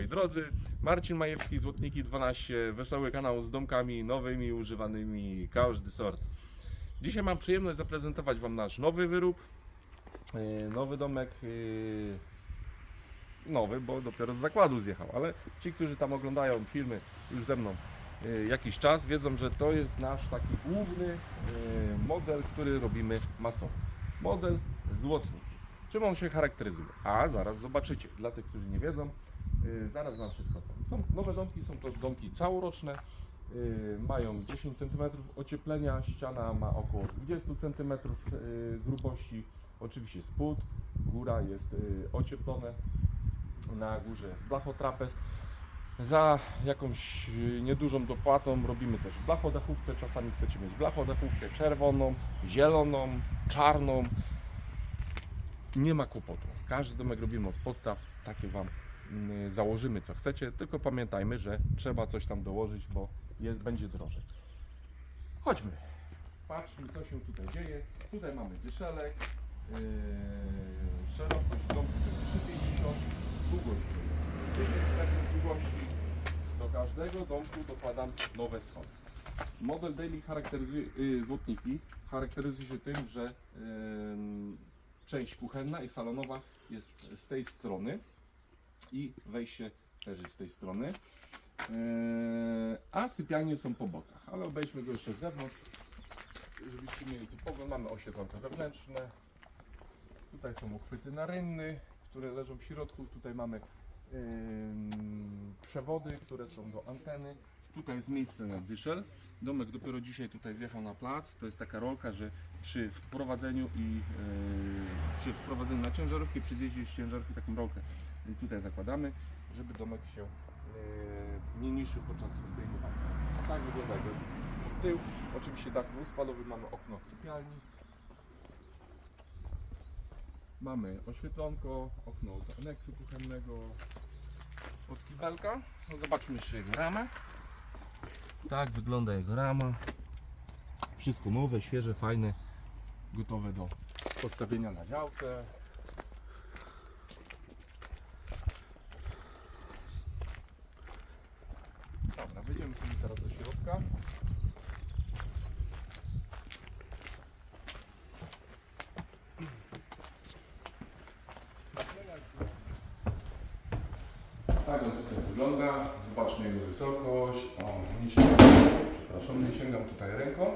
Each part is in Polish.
moi drodzy. Marcin Majewski, Złotniki 12, wesoły kanał z domkami nowymi, używanymi, każdy sort. Dzisiaj mam przyjemność zaprezentować Wam nasz nowy wyrób. Yy, Nowy domek, yy, nowy, bo dopiero z zakładu zjechał, ale ci, którzy tam oglądają filmy już ze mną yy, jakiś czas, wiedzą, że to jest nasz taki główny model, który robimy masowo. Model Złotnik. Czym on się charakteryzuje? A zaraz zobaczycie. Dla tych, którzy nie wiedzą, zaraz Wam wszystko powiem. Są nowe domki, są to domki całoroczne. yy, Mają 10 cm ocieplenia, ściana ma około 20 cm yy, grubości. Oczywiście spód, góra jest ocieplone. Na górze jest blachotrapez. Za jakąś niedużą dopłatą robimy też blachodachówce. Czasami chcecie mieć blachodachówkę czerwoną, zieloną, czarną nie ma kłopotu. Każdy domek robimy od podstaw, takie Wam założymy co chcecie, tylko pamiętajmy, że trzeba coś tam dołożyć, bo jest, będzie drożej. Chodźmy. Patrzmy co się tutaj dzieje. Tutaj mamy dyszelek. Yy, szerokość domku to jest 3,50 długość to jest 10 metrów długości. Do każdego domku dokładam nowe schody. Model Daily charakteryzuje, yy, złotniki charakteryzuje się tym, że yy, część kuchenna i salonowa jest z tej strony i wejście też jest z tej strony. Eee, A sypialnie są po bokach, ale obejdźmy go jeszcze z zewnątrz, żebyście mieli tu pogląd. Mamy oświetlonka zewnętrzne. Tutaj są uchwyty na rynny, które leżą w środku. Tutaj mamy przewody, które są do anteny. Tutaj jest miejsce na dyszel. Domek dopiero dzisiaj tutaj zjechał na plac. To jest taka rolka, że przy wprowadzeniu i yy, przy wprowadzeniu na ciężarówkę, przy zjeździe z ciężarówki taką rolkę tutaj zakładamy, żeby domek się yy, nie niszczył podczas zdejmowania. Tak wygląda jego tył. Oczywiście dach dwuspalowy, mamy okno w sypialni. Mamy oświetlonko, okno z aneksu kuchennego, od kibelka. No zobaczmy jeszcze jego ramę. Tak wygląda jego rama. Wszystko nowe, świeże, fajne, gotowe do postawienia na działce. Dobra, wyjdziemy sobie teraz do środka. Tak on tutaj wygląda. Zobaczmy jego wysokość. O, nie sięgam, przepraszam, nie sięgam tutaj ręką.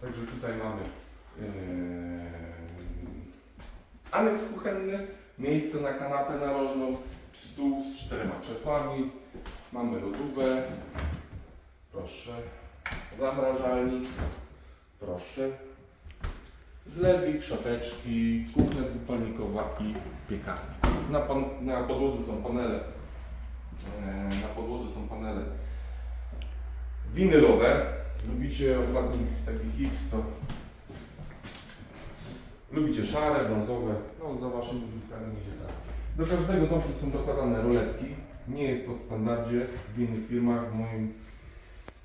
Także tutaj mamy yy, aneks kuchenny, miejsce na kanapę narożną, stół z czterema krzesłami, mamy lodówkę, proszę, zamrażalnik, proszę, zlewik, szafeczki, kuchnia dwupalnikowa i piekarnik. Na, pan, na podłodze są panele na podłodze są panele winylowe. Lubicie ostatni taki hit, to lubicie szare, brązowe, no za waszymi gustami idzie tak. Do każdego domku są dokładane roletki. Nie jest to w standardzie w innych firmach. W, moim,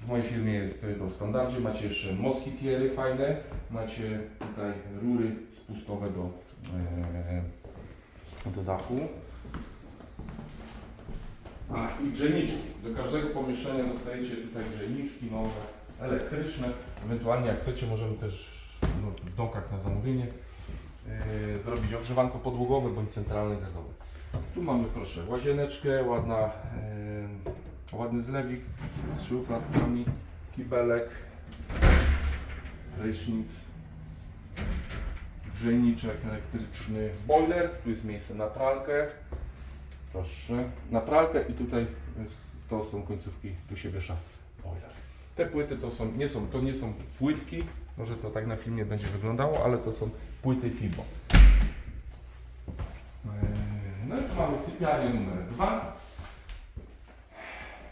w mojej firmie jest to w standardzie. Macie jeszcze moskitiery fajne. Macie tutaj rury spustowe do, e, do dachu. I grzejniczki. Do każdego pomieszczenia dostajecie tutaj grzejniczki nowe, elektryczne. Ewentualnie jak chcecie możemy też no, w domkach na zamówienie yy, zrobić ogrzewanko podłogowe bądź centralne gazowe. Tu mamy proszę łazieneczkę, ładna, yy, ładny zlewik z szufladkami, kibelek, prysznic, grzejniczek elektryczny, boiler, tu jest miejsce na pralkę, Proszę. Na pralkę i tutaj jest, to są końcówki, tu się wiesza boiler. Te płyty to są, nie są, to nie są płytki, może to tak na filmie będzie wyglądało, ale to są płyty Fibo. Eee, No i tu mamy sypialnię numer dwa.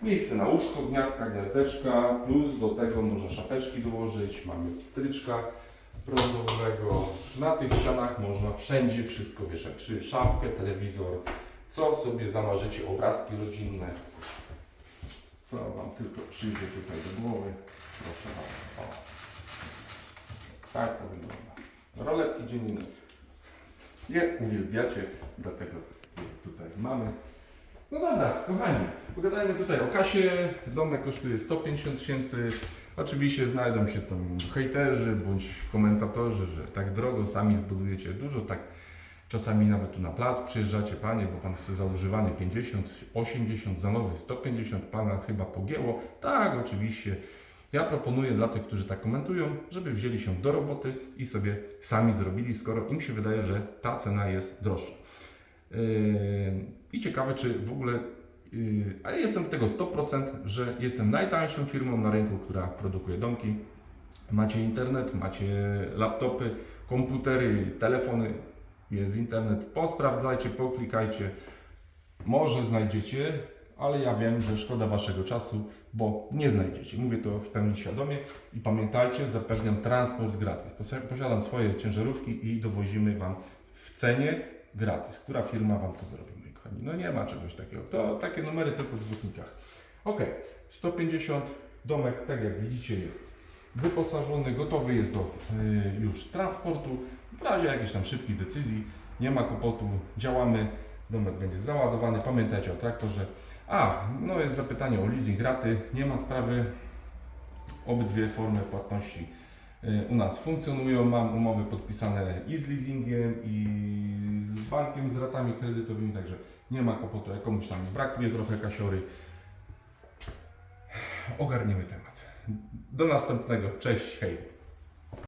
Miejsce na łóżko, gniazdka, gniazdeczka, plus do tego można szafeczki dołożyć, mamy pstryczka prądowego. Na tych ścianach można wszędzie wszystko wieszać, czy szafkę, telewizor, co sobie zamarzycie, obrazki rodzinne, co Wam tylko przyjdzie tutaj do głowy. Proszę bardzo. O. Tak to wygląda. Roletki noc. Je uwielbiacie, dlatego tutaj mamy. No dobra, kochani, pogadajmy tutaj o kasie. Domek kosztuje 150 tysięcy. Oczywiście znajdą się tam hejterzy bądź komentatorzy, że tak drogo, sami zbudujecie dużo, tak czasami nawet tu na plac przyjeżdżacie, panie, bo pan chce za używany 50, 80, za nowy 150, pana chyba pogięło. Tak, oczywiście. Ja proponuję dla tych, którzy tak komentują, żeby wzięli się do roboty i sobie sami zrobili, skoro im się wydaje, że ta cena jest droższa. Yy, I ciekawe, czy w ogóle, yy, a ja jestem tego 100%, że jestem najtańszą firmą na rynku, która produkuje domki. Macie internet, macie laptopy, komputery, telefony, jest internet. Posprawdzajcie, poklikajcie. Może znajdziecie, ale ja wiem, że szkoda Waszego czasu, bo nie znajdziecie. Mówię to w pełni świadomie i pamiętajcie, zapewniam transport gratis. Posiadam swoje ciężarówki i dowozimy Wam w cenie gratis. Która firma Wam to zrobi, moi kochani? No nie ma czegoś takiego. To takie numery tylko w zwrotnikach. Ok, 150, domek, tak jak widzicie, jest wyposażony, gotowy jest do y, już transportu. W razie jakichś tam szybkich decyzji, nie ma kłopotu, działamy, domek będzie załadowany. Pamiętajcie o traktorze. A, no jest zapytanie o leasing raty, nie ma sprawy. Obydwie formy płatności y, u nas funkcjonują. Mam umowy podpisane i z leasingiem, i z bankiem, z ratami kredytowymi, także nie ma kłopotu. Jak komuś tam brakuje trochę kasiory, ogarniemy temat. Do następnego. Cześć, hej.